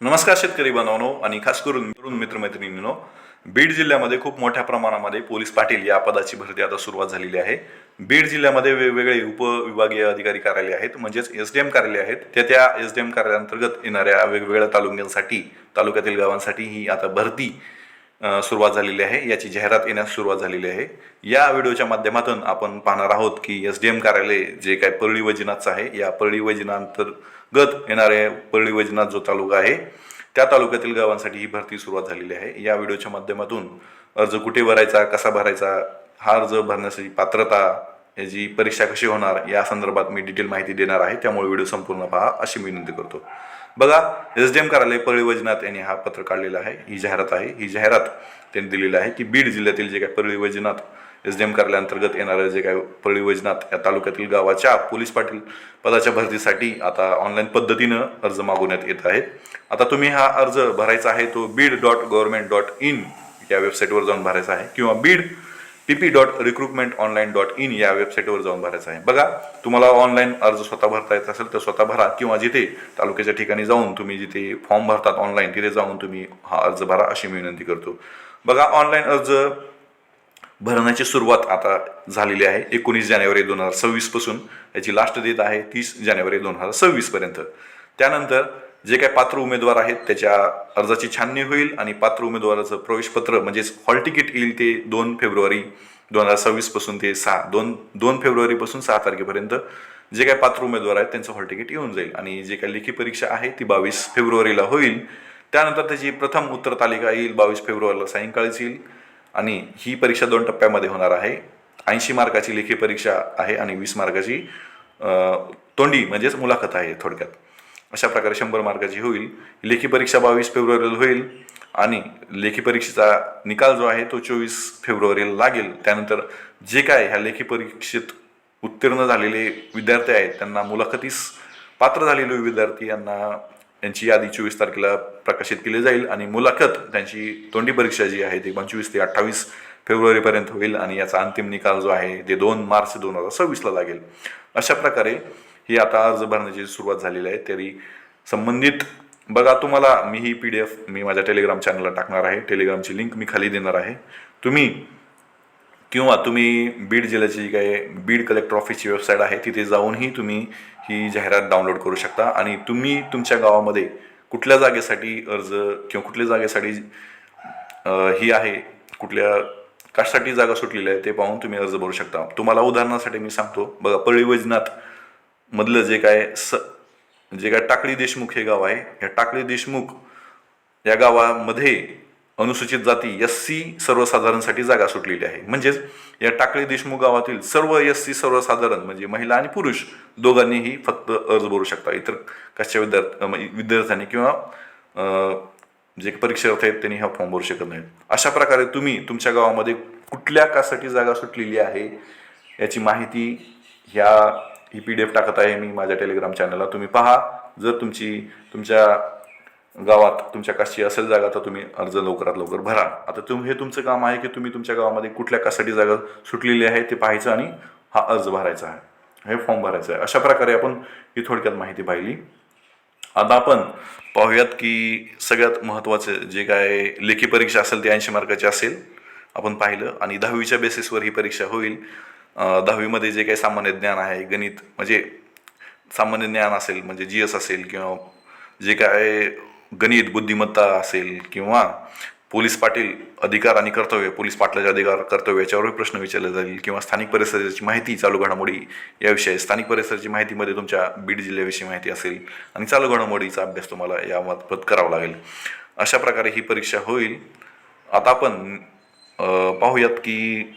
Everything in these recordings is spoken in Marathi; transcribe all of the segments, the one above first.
नमस्कार शेतकरी बांधवांनो आणि खास करून तरुण मित्रमैत्रिणींनो. बीड जिल्ह्यामध्ये खूप मोठ्या प्रमाणामध्ये पोलीस पाटील या पदाची भरती आता सुरुवात झालेली आहे. बीड जिल्ह्यामध्ये वेगवेगळे उपविभागीय अधिकारी कार्यालय आहेत म्हणजेच एस डी एम कार्यालय आहेत. त्या त्या एस डी एम कार्यालयांतर्गत येणाऱ्या वेगवेगळ्या तालुक्यांसाठी तालुक्यातील गावांसाठी ही आता भरती सुरुवात झालेली आहे. याची जाहिरात येण्यास सुरुवात झालेली आहे. या व्हिडिओच्या माध्यमातून आपण पाहणार आहोत की एस डी एम कार्यालय जे काय परळी वैजनाथचं आहे या परळी गत येणारे परळी वैजनाथ जो तालुका आहे त्या तालुक्यातील गावांसाठी ही भरती सुरुवात झालेली आहे. या व्हिडिओच्या माध्यमातून अर्ज कुठे भरायचा कसा भरायचा हा अर्ज भरण्यासाठी पात्रता याची परीक्षा कशी होणार या संदर्भात मी डिटेल माहिती देणार आहे. त्यामुळे व्हिडिओ संपूर्ण पहा अशी मी विनंती करतो. बघा एस डी एम कार्यालय परळी वैजनाथ यांनी हा पत्र काढलेला आहे. ही जाहिरात आहे. ही जाहिरात त्यांनी दिलेली आहे की बीड जिल्ह्यातील जे काय Parli Vaijnath S D M कार्यालयाअंतर्गत येणाऱ्या जे काय परळी वैजनाथ या तालुक्यातील गावाच्या पोलीस पाटील पदाच्या भरतीसाठी आता ऑनलाईन पद्धतीनं अर्ज मागवण्यात येत आहेत. आता तुम्ही हा अर्ज भरायचा आहे तो Beed dot government dot in या वेबसाईटवर जाऊन भरायचा आहे किंवा Beed P P dot recruitment online dot in या वेबसाईटवर जाऊन भरायचं आहे. बघा तुम्हाला ऑनलाईन अर्ज स्वतः भरता येत असेल तर स्वतः भरा किंवा जिथे तालुक्याच्या ठिकाणी जाऊन तुम्ही जिथे फॉर्म भरतात ऑनलाईन तिथे जाऊन तुम्ही हा अर्ज भरा अशी मी विनंती करतो. बघा ऑनलाईन अर्ज भरण्याची सुरुवात आता झालेली आहे. एकोणीस जानेवारी दोन हजार सव्वीसपासून याची लास्ट डेट आहे तीस जानेवारी दोन हजार सव्वीसपर्यंत त्यानंतर जे काही पात्र उमेदवार आहेत त्याच्या अर्जाची छाननी होईल आणि पात्र उमेदवाराचं प्रवेशपत्र म्हणजेच हॉल तिकीट येईल ते दोन फेब्रुवारी दोन हजार सव्वीसपासून ते सहा दोन दोन फेब्रुवारीपासून सहा तारखेपर्यंत जे काही पात्र उमेदवार आहेत त्यांचं हॉल तिकीट येऊन जाईल. आणि जे काही लेखी परीक्षा आहे ती बावीस फेब्रुवारीला होईल. त्यानंतर त्याची प्रथम उत्तर तालिका येईल बावीस फेब्रुवारीला सायंकाळीच येईल. आणि ही परीक्षा दोन टप्प्यामध्ये होणार आहे. ऐंशी मार्काची लेखी परीक्षा आहे आणि वीस मार्काची तोंडी म्हणजेच मुलाखत आहे थोडक्यात. अशा प्रकारे शंभर मार्काची होईल. लेखी परीक्षा बावीस फेब्रुवारीला होईल आणि लेखी परीक्षेचा निकाल जो आहे तो चोवीस फेब्रुवारीला लागेल. त्यानंतर जे काय ह्या लेखी परीक्षेत उत्तीर्ण झालेले विद्यार्थी आहेत त्यांना मुलाखतीस पात्र झालेले विद्यार्थी यांना यांची यादी चोवीस तारखेला प्रकाशित केली जाईल आणि मुलाखत त्यांची तोंडी परीक्षा जी आहे ती पंचवीस ते अठ्ठावीस फेब्रुवारीपर्यंत होईल आणि याचा अंतिम निकाल जो आहे ते दोन मार्च दोन हजार सव्वीसला लागेल. अशा प्रकारे ही आता अर्ज भरण्याची सुरुवात झालेली आहे. तरी संबंधित बघा तुम्हाला मी ही पी डी एफ मी माझ्या टेलिग्राम चॅनलला टाकणार आहे. टेलिग्रामची लिंक मी खाली देणार आहे. तुम्ही किंवा तुम्ही बीड जिल्ह्याची जी काही बीड कलेक्टर ऑफिसची वेबसाईट आहे तिथे जाऊनही तुम्ही ही जाहिरात डाउनलोड करू शकता. आणि तुम्ही तुमच्या गावामध्ये कुठल्या जागेसाठी अर्ज किंवा कुठल्या जागेसाठी ही आहे कुठल्या कशासाठी जागा सुटलेली आहे ते पाहून तुम्ही अर्ज भरू शकता. तुम्हाला उदाहरणासाठी मी सांगतो बघा परळी वैजनाथ मधलं जे काय स जे काय टाकळी देशमुख हे गाव आहे या टाकळी देशमुख या गावामध्ये अनुसूचित जाती एस सी सर्वसाधारणसाठी जागा सुटलेली आहे. म्हणजेच या टाकळी देशमुख गावातील सर्व एस सी सर्वसाधारण म्हणजे महिला आणि पुरुष दोघांनीही फक्त अर्ज भरू शकता. इतर कशा विद्यार्थी विद्यार्थ्यांनी किंवा जे परीक्षार्थी आहेत त्यांनी हा फॉर्म भरू शकत नाहीत. अशा प्रकारे तुम्ही तुमच्या गावामध्ये कुठल्या कासाठी जागा सुटलेली आहे याची माहिती ह्या ही पी डी एफ टाकत आहे मी माझ्या टेलिग्राम चॅनलला. तुम्ही पहा. जर तुमची तुमच्या गावात तुमच्या काशी असेल जागा तर तुम्ही अर्ज लवकरात लवकर भरा. आता तुम हे तुमचं काम आहे की तुम्ही तुमच्या गावामध्ये कुठल्या कासाठी जागा सुटलेली आहे ते पाहायचं आणि हा अर्ज भरायचा आहे. हे फॉर्म भरायचं आहे. अशा प्रकारे आपण ही थोडक्यात माहिती पाहिली. आता आपण पाहूयात की सगळ्यात महत्त्वाचं जे काय लेखी परीक्षा असेल ती ऐंशी मार्काची असेल. आपण पाहिलं आणि दहावीच्या बेसिसवर ही परीक्षा होईल. दहावीमध्ये जे काही सामान्य ज्ञान आहे गणित म्हणजे सामान्य ज्ञान असेल म्हणजे जी एस असेल किंवा जे काय गणित बुद्धिमत्ता असेल किंवा पोलीस पाटील अधिकार आणि कर्तव्य पोलीस पाटलाचे अधिकार कर्तव्य याच्यावरही प्रश्न विचारले जाईल किंवा स्थानिक परिसराची माहिती चालू घडामोडी याविषयी स्थानिक परिसराची माहितीमध्ये तुमच्या बीड जिल्ह्याविषयी माहिती असेल आणि चालू घडामोडीचा अभ्यास तुम्हाला यामार्फत करावा लागेल. अशा प्रकारे ही परीक्षा होईल. आता आपण पाहूयात की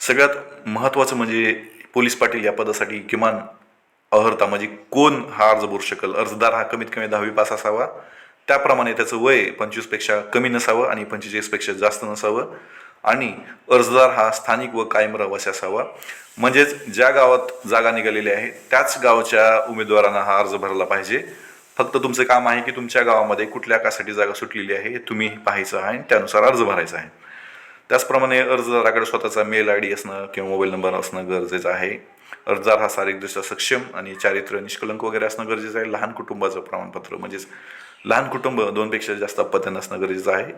सगळ्यात महत्त्वाचं म्हणजे पोलीस पाटील या पदासाठी किमान अर्हता म्हणजे कोण हा अर्ज भरू शकेल? अर्जदार हा कमीत कमी दहावी पास असावा. त्याप्रमाणे त्याचं वय पंचवीसपेक्षा कमी नसावं आणि पंचेचाळीसपेक्षा जास्त नसावं. आणि अर्जदार हा स्थानिक व कायम रहिवासी असावा. म्हणजेच ज्या गावात जागा निघालेली आहे त्याच गावच्या उमेदवारांना हा अर्ज भरला पाहिजे. फक्त तुमचं काम आहे की तुमच्या गावामध्ये कुठल्या कासाठी जागा सुटलेली आहे हे तुम्ही पाहायचं आहे आणि त्यानुसार अर्ज भरायचा आहे. त्याचप्रमाणे अर्जदाराकडे स्वतःचा मेल आय डी असणं किंवा मोबाईल नंबर असणं गरजेचं आहे. अर्जदार हा शारीरिकदृष्ट्या सक्षम आणि चारित्र्य निष्कलंक वगैरे असणं गरजेचं आहे. लहान कुटुंबाचं प्रमाणपत्र म्हणजेच लहान कुटुंब दोनपेक्षा जास्त अपत्य नसणं गरजेचं आहे.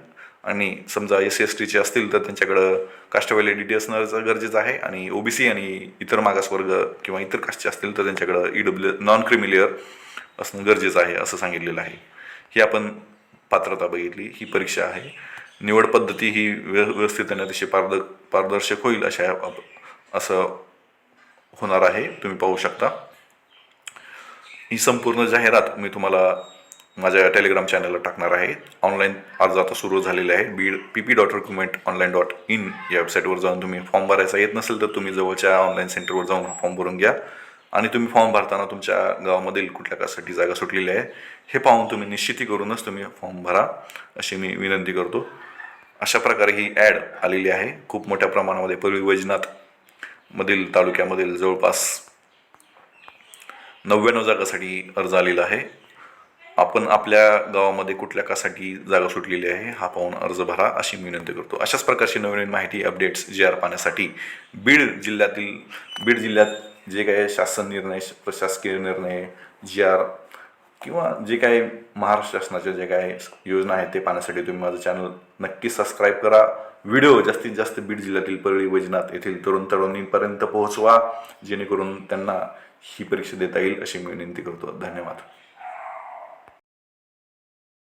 आणि समजा एस सी एस टीचे असतील तर त्यांच्याकडं कास्ट व्हॅलिडिटी असणं गरजेचं आहे. आणि ओबीसी आणि इतर मागासवर्ग किंवा इतर कास्टचे असतील तर त्यांच्याकडं ई डब्ल्यू नॉन क्रिमिलियर असणं गरजेचं आहे असं सांगितलेलं आहे. ही आपण पात्रता बघितली ही परीक्षा आहे. निवड पद्धती ही व्यवस्थित आणि अतिशय पारद पारदर्शक होईल अशा असं होणार आहे तुम्ही पाहू शकता. ही संपूर्ण जाहिरात मी तुम्हाला माझ्या टेलिग्राम चॅनलला टाकणार आहे. ऑनलाईन अर्ज आता सुरू झालेले आहे. Beed P P dot recruitment online dot in या वेबसाईटवर जाऊन तुम्ही फॉर्म भरायचा येत नसेल तर तुम्ही जवळच्या ऑनलाईन सेंटरवर जाऊन हा फॉर्म भरून घ्या. आणि तुम्ही फॉर्म भरताना तुमच्या गावामधील कुठल्या कासाठी जागा सुटलेली आहे हे पाहून तुम्ही निश्चिती करूनच तुम्ही फॉर्म भरा अशी मी विनंती करतो. अशा प्रकारे ही ॲड आलेली आहे. खूप मोठ्या प्रमाणामध्ये पूर्वी वैजनाथ मधील तालुक्यामधील जवळपास नव्याण्णव जागासाठी अर्ज आलेला आहे. आपण आपल्या गावामध्ये कुठल्या कासाठी जागा सुटलेली आहे हा पाहून अर्ज भरा अशी मी विनंती करतो. अशाच प्रकारची नवीन माहिती अपडेट्स जे आर पाहण्यासाठी बीड जिल्ह्यातील बीड जिल्ह्यात जे काही शासन निर्णय प्रशासकीय निर्णय जी आर किंवा जे काही महाराष्ट्र शासनाच्या जे काही योजना आहेत ते पाहण्यासाठी तुम्ही माझं चॅनल नक्की सबस्क्राईब करा. व्हिडिओ जास्तीत जास्त बीड जिल्ह्यातील परळी वैजनाथ येथील तरुण तरुणींपर्यंत पोहोचवा जेणेकरून त्यांना ही परीक्षा देता येईल अशी मी विनंती करतो. धन्यवाद.